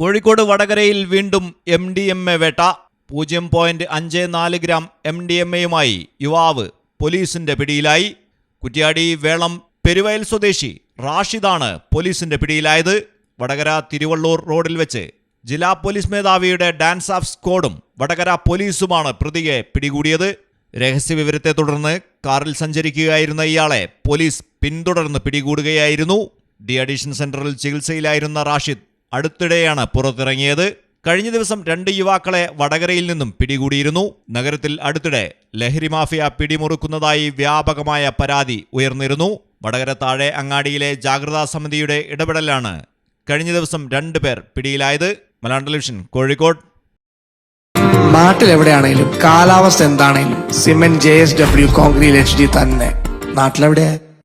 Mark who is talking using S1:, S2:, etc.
S1: കോഴിക്കോട് വടകരയിൽ വീണ്ടും M D M A വേട്ട. പൂജ്യം പോയിന്റ് അഞ്ച് നാല് ഗ്രാം എം ഡി എം എയുമായി യുവാവ് പോലീസിന്റെ പിടിയിലായി. കുറ്റ്യാടി വേളം പെരുവയൽ സ്വദേശി റാഷിദാണ് പോലീസിന്റെ പിടിയിലായത്. വടകര തിരുവള്ളൂർ റോഡിൽ വെച്ച് ജില്ലാ പോലീസ് മേധാവിയുടെ ഡാൻസ് ഓഫ് സ്ക്വാഡും വടകര പോലീസുമാണ് പ്രതിയെ പിടികൂടിയത്. രഹസ്യവിവരത്തെ തുടർന്ന് കാറിൽ സഞ്ചരിക്കുകയായിരുന്ന ഇയാളെ പോലീസ് പിന്തുടർന്ന് പിടികൂടുകയായിരുന്നു. ഡി അഡീഷൻ സെന്ററിൽ ചികിത്സയിലായിരുന്ന റാഷിദ് അടുത്തിടെയാണ് പുറത്തിറങ്ങിയത്. കഴിഞ്ഞ ദിവസം രണ്ട് യുവാക്കളെ വടകരയിൽ നിന്നും പിടികൂടിയിരുന്നു. നഗരത്തിൽ അടുത്തിടെ ലഹരി മാഫിയ പിടിമുറുക്കുന്നതായി വ്യാപകമായ പരാതി ഉയർന്നിരുന്നു. വടകര താഴെ അങ്ങാടിയിലെ ജാഗ്രതാ സമിതിയുടെ ഇടപെടലാണ് കഴിഞ്ഞ ദിവസം രണ്ടു പേർ പിടിയിലായത്. മലയാളം ടെലിവിഷൻ കോഴിക്കോട്.
S2: നാട്ടിലെവിടെയാണെങ്കിലും കാലാവസ്ഥ എന്താണെങ്കിലും cement J S W concrete H D തന്നെ. നാട്ടിലെവിടെയാ?